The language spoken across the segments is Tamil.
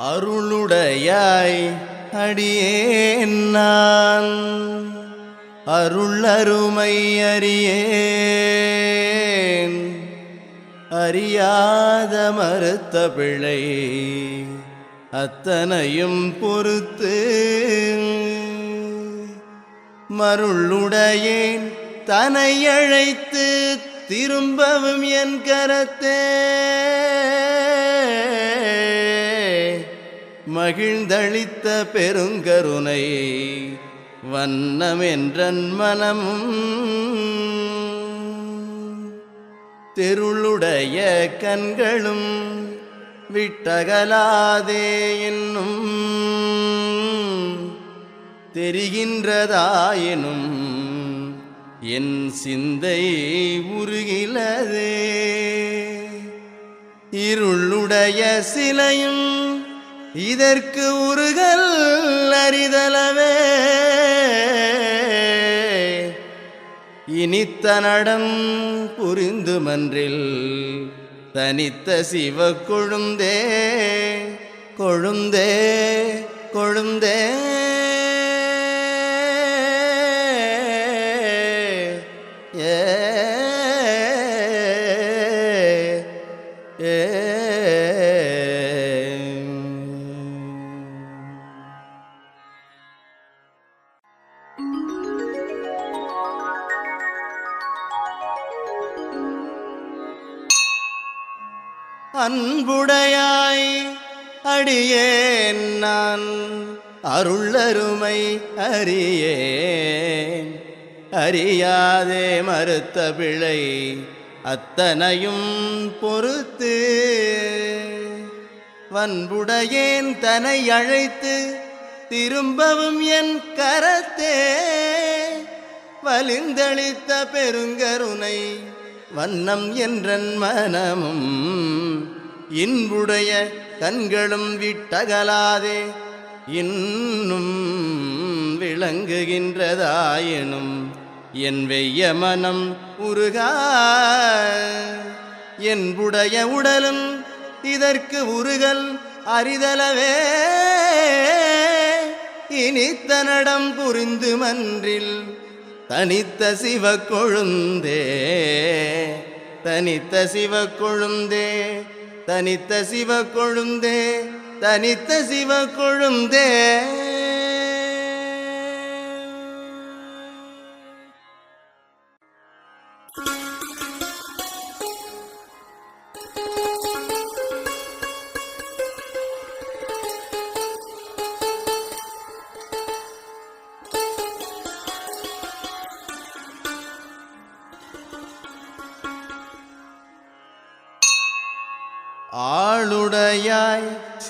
அருளுடையாய் அடியேன் நான். அருள் அருமை அறியேன். அறியாத மறுத்த பிழை அத்தனையும் பொறுத்து மருளுடையேன். தனை அழைத்து திரும்பவும் என் கரத்தே மகிழ்ந்தளித்த பெருங்கருணை வண்ணமென்றன் மனமும் தெருளுடைய கண்களும் விட்டகலாதே என்னும். தெரிகின்றதாயினும் என் சிந்தை உருகிலதே. இருளுடைய சிலையும் இதற்கு உருகல் அறிதலவே இனித்த நடம் புரிந்து மன்றில் தனித்த சிவ கொழுந்தே கொழுந்தே கொழுந்தே. அருமை அறியேன். அறியாதே மறுத்த பிழை அத்தனையும் பொறுத்து. வன்புடையேன் தனை அழைத்து திரும்பவும் என் கரத்தே. வலிந்தளித்த பெருங்கருணை வண்ணம் என்றன் மனமும் இன்புடைய கண்களும் விட்டகலாதே. இன்னும் விளங்குகின்றதாயினும் என் வெய்ய மனம் உருகா. என்புடைய உடலும் இதற்கு உருகல் அறிதலவே இனித்தனடம் புரிந்து மன்றில் தனித்த சிவ கொழுந்தே தனித்த சிவ கொழுந்தே தனித்த சிவ கொழுந்தே தனித்த சிவ கொழுந்தே Thank you.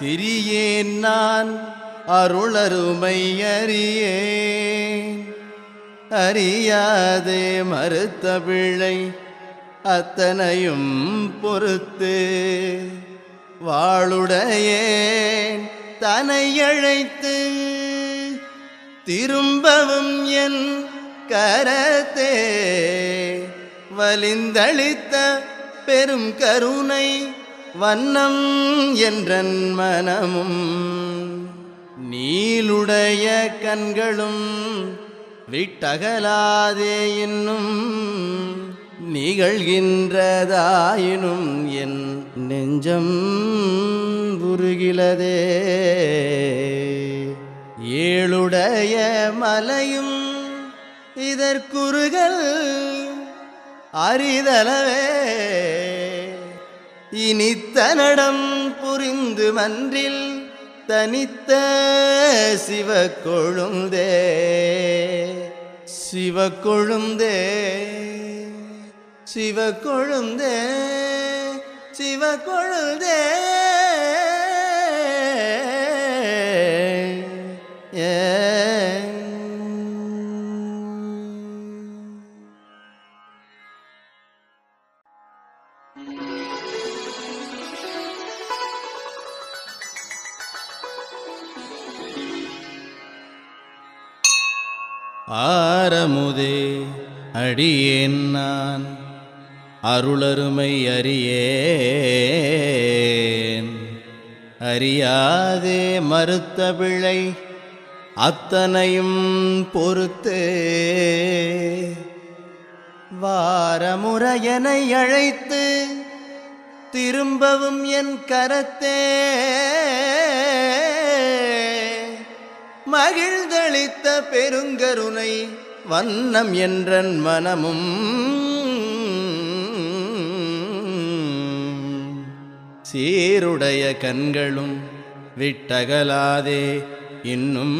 சிறியேன் நான் அருளருமை அறியேன் அறியாதே மறுத்த பிழை அத்தனையும் பொறுத்து வாளுடையேன் தனை அழைத்து திரும்பவும் என் கரத்தே வலிந்தளித்த பெரும் கருணை வண்ணம் என்றன் மனமும் நீளுடைய கண்களும் விட்டகலாதே இன்னும் நிகழ்கின்றதாயினும் என் நெஞ்சம் உருகிலதே. ஏழுடைய மலையும் இதற்குருகல் அறிதலவே இனித்த நடம் புரிந்து மன்றில் தனித்த சிவ கொழுந்தே சிவ கொழுந்தே சிவ கொழுந்தே சிவ கொழுந்தே ஏ ஆரமுதே அடியேன் நான். அருளருமை அறியேன். அறியாதே மறுத்த பிழை அத்தனையும் பொறுத்தே. வாரமுறையனை அழைத்து திரும்பவும் என் கரத்தே. மகிழ்ந்தளித்த பெருங்கருணை வண்ணம் என்றன் மனமும். சீருடைய கண்களும் விட்டகலாதே இன்னும்.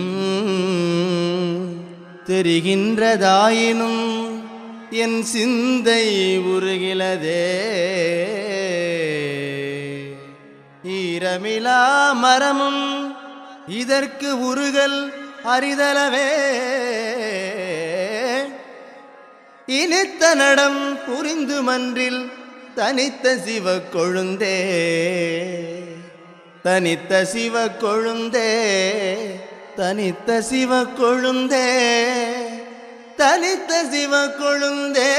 தெரிகின்றதாயினும் என் சிந்தை உருகிலதே. ஈரமிலா மரமும் இதற்கு உருகல் அறிதலவே இனித்த நடம் புரிந்து மன்றில் தனித்த சிவ கொழுந்தே தனித்த சிவ கொழுந்தே தனித்த சிவ கொழுந்தே தனித்த சிவ கொழுந்தே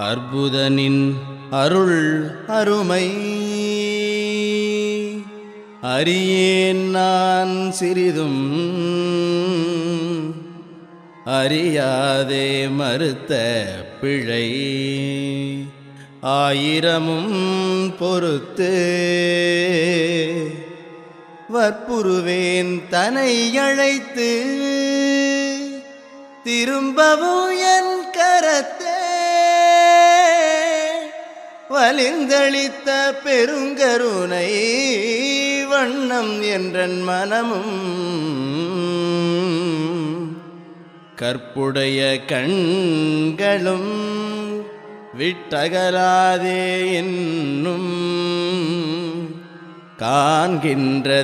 அற்புதனின் அருள் அருமை. அறியேன் நான் சிறிதும். அறியாதே மறுத்த பிழை. ஆயிரமும் பொறுத்து. வற்புருவேன் தனை அழைத்து. திரும்பவும் என் கரத்து வலிந்தளித்த பெருங்கருணை வண்ணம் என்றன் மனமும். கற்புடைய கண்களும் விட்டகலாதே என்னும். காண்கின்றதென்னினும்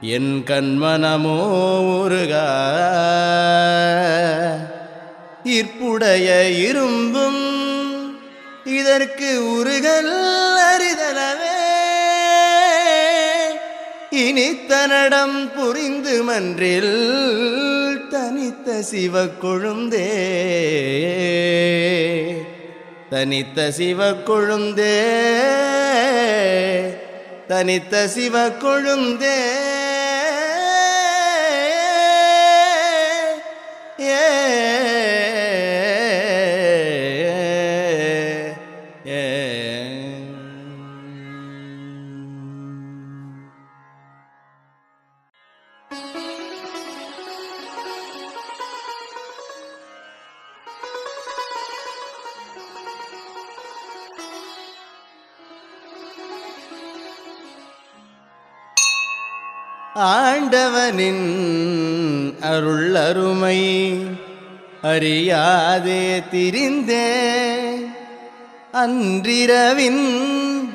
என் கண்மனமோ உருக இற்புடைய இரும்பும் இதற்கு உருகல் அரிதலவே இனித்தனடம் புரிந்து மன்றில் தனித்த சிவ கொழுந்தே தனித்த சிவ கொழுந்தே தனித்த சிவ கொழுந்தே ஏ ஆண்டவனின் அருள் அருமை அறியாதே திரிந்தே. அன்றிரவின்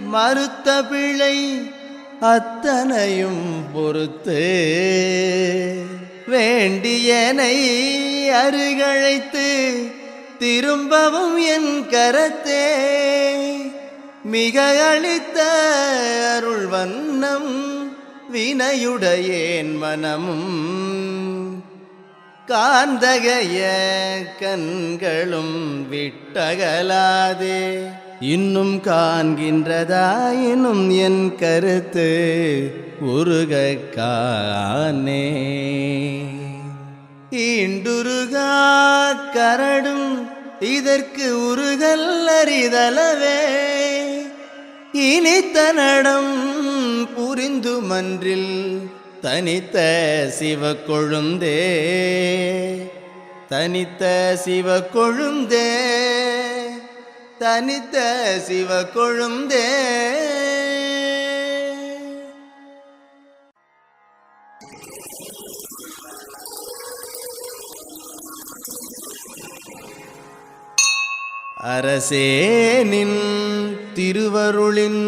மறுத்த பிழை அத்தனையும் பொறுத்து. வேண்டியனை அருகழைத்து திரும்பவும் என் கரத்தே. மிக அளித்த அருள் வண்ணம் வினையுடையேன் மனமும் காந்தகைய கண்களும் விட்டகலாதே. இன்னும் காண்கின்றதாயினும் என் கருத்து உருக காணே. ஈண்டுருகா கரடும் இதற்கு உருகல் அறிதலவே இனித்த நடம் புரிந்து மன்றில் தனித்த சிவ கொழுந்தே தனித்த சிவ கொழுந்தே தனித்த சிவ கொழுந்தே அரசே திருவருளின்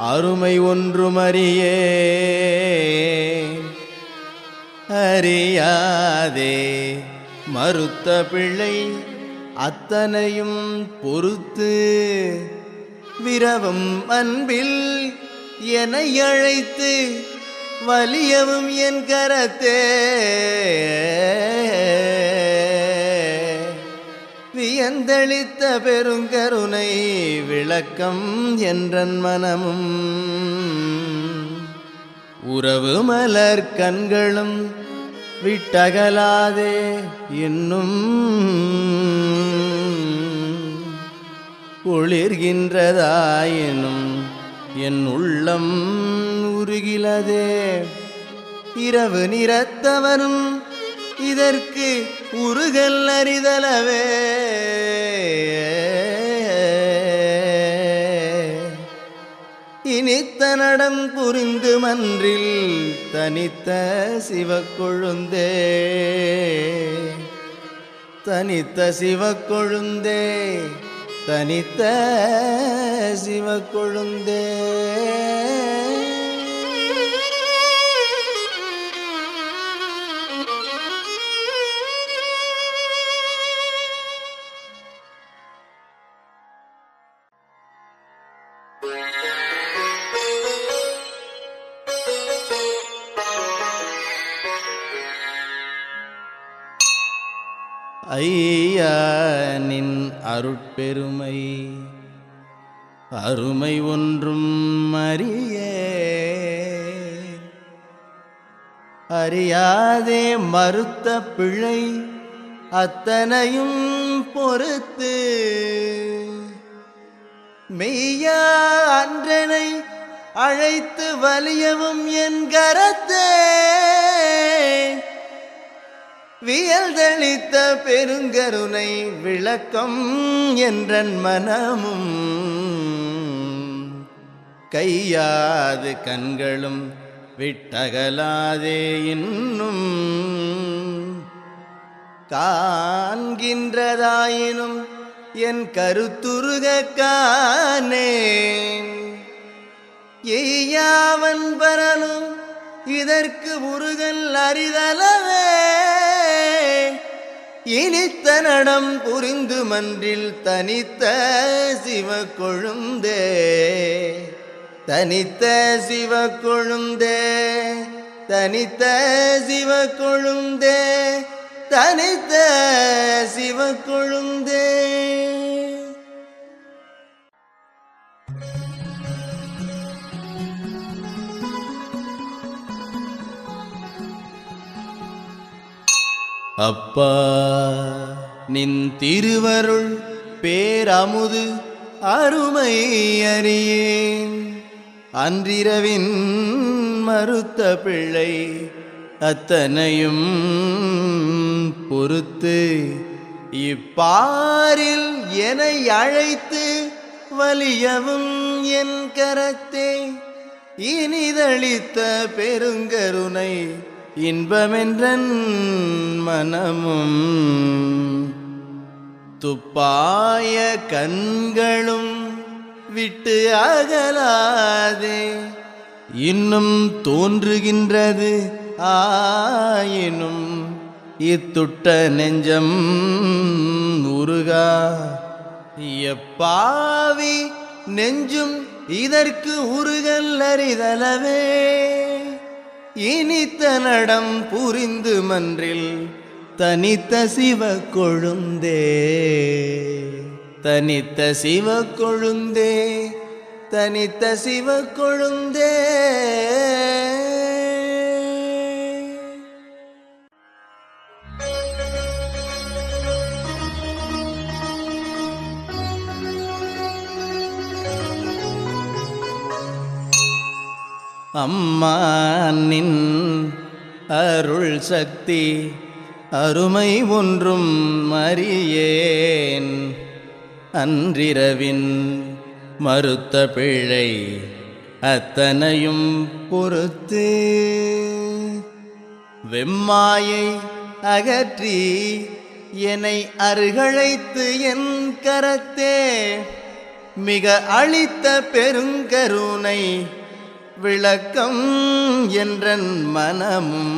அருமை ஒன்றுமறியே அறியாதே. மறுத்த பிள்ளை அத்தனையும் பொறுத்து விரவும் அன்பில் என அழைத்து வலியவும் என் கரத்தே. எந்தளித்த பெருங்கருணை விளக்கம் என்றன் மனமும். உறவு மலர் கண்களும் விட்டகலாதே இன்னும். குளிர்கின்றதாயினும் என் உள்ளம் உருகிலதே. இரவு நிறத்தவரும் இதற்கு உருகல் அறிதலவே இனித்த நடம் புரிந்து மன்றில் தனித்த சிவக்கொழுந்தே. தனித்த சிவக்கொழுந்தே தனித்த சிவக்கொழுந்தே. ஐயானின் அருட்பெருமை. அருமை ஒன்றும் அறியே. அறியாதே மறுத்த பிழை அத்தனையும் பொறுத்து. மெய்யா அன்றனை அழைத்து வலியவும் என் கரத்தே. வியல்தளித்த பெருங்கருணை விளக்கம் என்றன் மனமும். கையாது கண்களும் விட்டகலாதே இன்னும். காண்கின்றதாயினும் என் கருத்துருக காணேன் எய்யாவன் பரலும் இதற்கு முருகல் அறிதலவே இனித்த நடம் புரிந்து மன்றில் தனித்த சிவ கொழுந்தே தனித்த சிவ கொழுந்தே தனித்த சிவ கொழுந்தே தனித்த சிவ கொழுந்தே அப்பா நின் திருவருள் பேரமுது அருமை அறியேன். அன்றிரவின் மறுத்த பிள்ளை அத்தனையும் பொறுத்து இப்பாரில் என அழைத்து வலியவும் என் கரத்தே. இனிதளித்த பெருங்கருணை இன்பமென்றன் மனமும் துப்பாய கண்களும் விட்டு அகலாதே. இன்னும் தோன்றுகின்றது ஆயினும் இத்துட்ட நெஞ்சம் உருகா எப்பாவி நெஞ்சும் இதற்கு உருகல் அறிதலவே இனித்த நடம் புரிந்து மன்றில் தனித்த சிவ கொழுந்தே. தனித்த சிவ கொழுந்தே தனித்த சிவ கொழுந்தே. அம்மா நின் அருள் சக்தி அருமை ஒன்றும் மறியேன் அன்றிரவின் மறுத்த பிழை அத்தனையும் பொறுத்து வெம்மாயை அகற்றி என்னை அருகழைத்து என் கரத்தே மிக அளித்த பெருங்கருணை விளக்கம் என்றன் மனமும்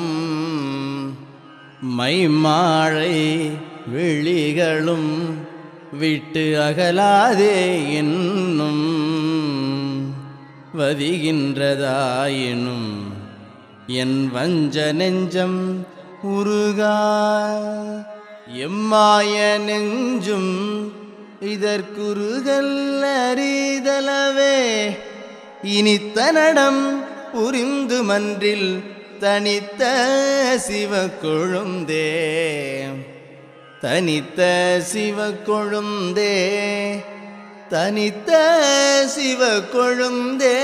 மைமாழை விழிகளும் விட்டு அகலாதே என்னும் வதிகின்றதாயினும் என் வஞ்ச நெஞ்சம் உருகா. எம்மாய நெஞ்சும் இதற்குருகல் அறிதலவே இனித்த நடம் புரிந்து மன்றில் தனித்த சிவ கொழுந்தே தனித்த சிவ கொழுந்தே தனித்த சிவ கொழுந்தே